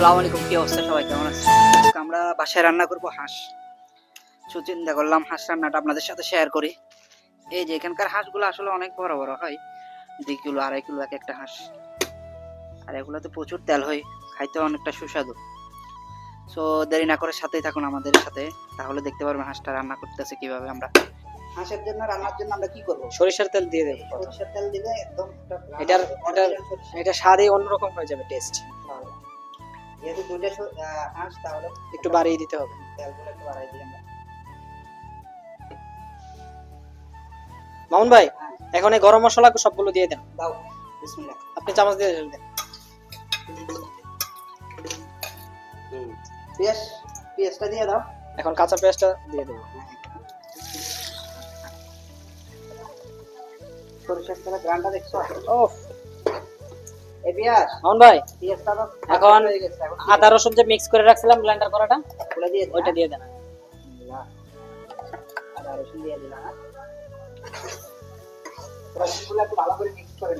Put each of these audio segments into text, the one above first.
সালাম আলাইকুম কি অবস্থা সবাই? কেমন আছে আজকে আমরা বাসায় রান্না করব হাঁস। তো চিন্তা করলাম হাঁস রান্নাটা আপনাদের সাথে শেয়ার করি। এই যে এখানকার হাঁসগুলো আসলে অনেক বড় বড় হয়। দুই কিলো আড়াই কিলো এক একটা হাঁস। আর এগুলোতে প্রচুর তেল হয় খাইতে অনেকটা সুস্বাদু। সো দেরি না করে সাথেই থাকুন আমাদের সাথে তাহলে দেখতে পারবেন হাঁসটা রান্না করতেছে কীভাবে আমরা। হাঁসের জন্য রান্নার জন্য আমরা কি করব? সরিষার তেল দিয়ে দেবো সরিষার তেল দিলে একদম এটার এটা স্বাদই অন্যরকম হয়ে যাবে টেস্ট যেহেতু দুইটা হাঁস তাহলে একটু বাড়িয়ে দিতে হবে। তেলগুলো একটু দিই আমরা মামুন ভাই হ্যাঁ। এখন এই গরম মশলা সবগুলো দিয়ে দেন। দাও বিসমিল্লাহ। আপনি চামচ দিয়ে ঢেলে দেন পেঁয়াজ পেঁয়াজটা দিয়ে দাও। এখন কাঁচা পেঁয়াজটা দিয়ে দেবো। সরিষার তেলের গ্রানটা দেখছ? ও এই পেঁয়াজ মামুন ভাই এখন আদা রসুন যে মিক্স করে রাখছিলাম ব্লেন্ডার করাটা ওইটা দিয়ে দেন আদা রসুন দিয়ে দিলাম। রসুনগুলো একটু ভালো করে মিক্স করে।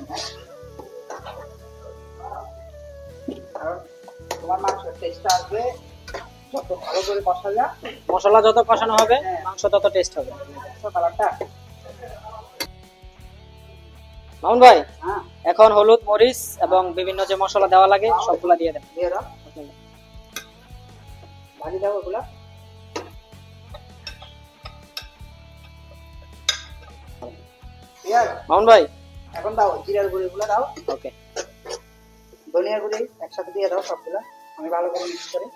কারণ তোমার মাংসের টেস্টটা আসবে যত ভালো করে কষা যায় মশলা যত কষানো হবে হ্যাঁ। মাংস তত টেস্ট হবে কালারটা মামুন ভাই হ্যাঁ এখন হলুদ মরিচ এবং বিভিন্ন যে মশলা দেওয়া লাগে সবগুলা দিয়ে দেন। ভাজি দাও ওগুলা। মামুন ভাই। এখন দাও জিরার গুঁড়ি গুলো দাও। ওকে। ধনিয়ার গুঁড়ি একসাথে দিয়ে দাও সবগুলা। আমি ভালো করে মিক্স করি।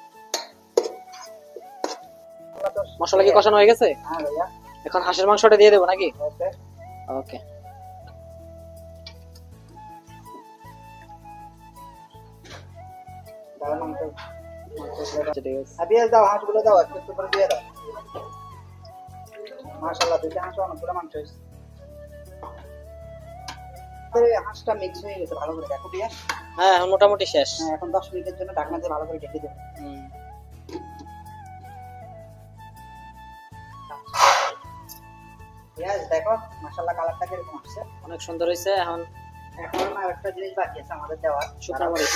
মশলা কি কষানো হয়ে গেছে? হ্যাঁ ভাইয়া। এখন হাঁসের মাংসটা দিয়ে দেবো নাকি? ওকে। ওকে। দাও মাংস মাংসগুলো দাও। হাঁসগুলো দাও একটু করে দিয়ে দাও। মাশাআল্লাহ দুইটা হাঁস অনেকগুলো মাংস হয়েছে। হাঁসটা মিক্স হয়ে গেছে ভালো করে দেখো পেঁয়াজ হ্যাঁ এখন মোটামুটি শেষ। হ্যাঁ এখন দশ মিনিটের জন্য ঢাকনা দিয়ে ভালো করে ঢেকে দেবো। পেঁয়াজ দেখো মাশাআল্লাহ কালারটা কীরকম আসছে। অনেক সুন্দর হয়েছে এখন এখন আর একটা জিনিস বাকি আছে আমাদের দেওয়ার। শুকনো মরিচ।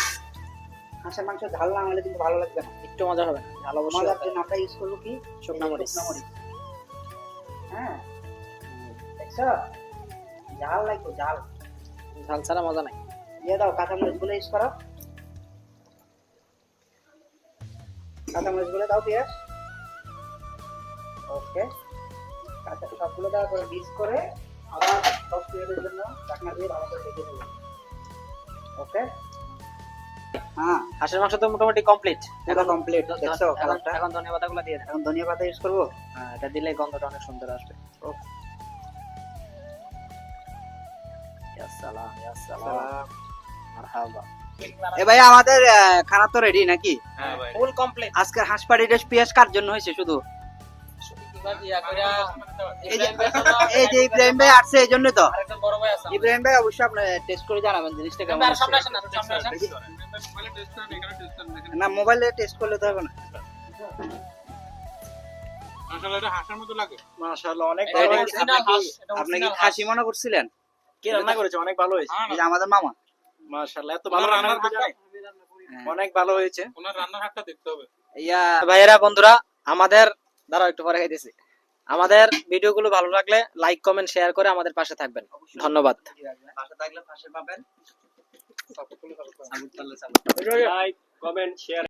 হাঁসের মাংস ঝাল না হলে কিন্তু ভালো লাগবে না। একটু মজা হবে না। ভালো অবশ্যই মজার। জন্য আমরা ইউজ করব কি? শুকনো মরিচ। হ্যাঁ। দেখছ? ঝাল তো ঝাল। ঝাল ছাড়া মজা নাই। দিয়ে দাও কাঁচামরিচগুলো ইউজ করো। কাঁচামরিচগুলো দাও পেঁয়াজ ওকে কাঁচা সবগুলো দেওয়ার পরে মিক্স করে আবার দশ মিনিটের জন্য ঢাকনা দিয়ে ভালো করে রেখে দেবো ওকে হ্যাঁ। হাঁসের মাংস তো মোটামুটি কমপ্লিট এটা কমপ্লিট দেখছ এখন কালারটা? এখন ধনিয়া পাতাগুলো দিয়ে এখন ধনিয়া পাতা ইউজ করব? হ্যাঁ, এটা দিলে গন্ধটা অনেক সুন্দর আসবে। সালাম সালাম। মারহাবা। এ ভাই আমাদের খানা তো রেডি নাকি? ফুল কমপ্লিট আজকে হাঁস পেঁয়াজ কার জন্য হয়েছে শুধু? এই যে ইব্রাহিম ভাই আসছে এই জন্য তো। ইব্রাহিম ভাই অবশ্যই আপনি টেস্ট করে জানাবেন জিনিসটা কেমন না মোবাইলে টেস্ট করলে তো হবে না। মাশাআল্লাহ অনেক এই ভালো দেখি, হয়েছে। আপনি কি- খাসি মনে করছিলেন? কে রান্না করেছে? অনেক ভালো হয়েছে। আমাদের মামা। মাশাআল্লাহ এত ভালো রান্না হ্যাঁ। অনেক ভালো হয়েছে। ইয়া ভাইয়েরা বন্ধুরা আমাদের দাঁড়াও একটু পরে খাইতেছি। আমাদের ভিডিও গুলো ভালো লাগলে লাইক কমেন্ট শেয়ার করে আমাদের পাশে থাকবেন। ধন্যবাদ। পাশে থাকলে পাশে পাবেন। Like comment share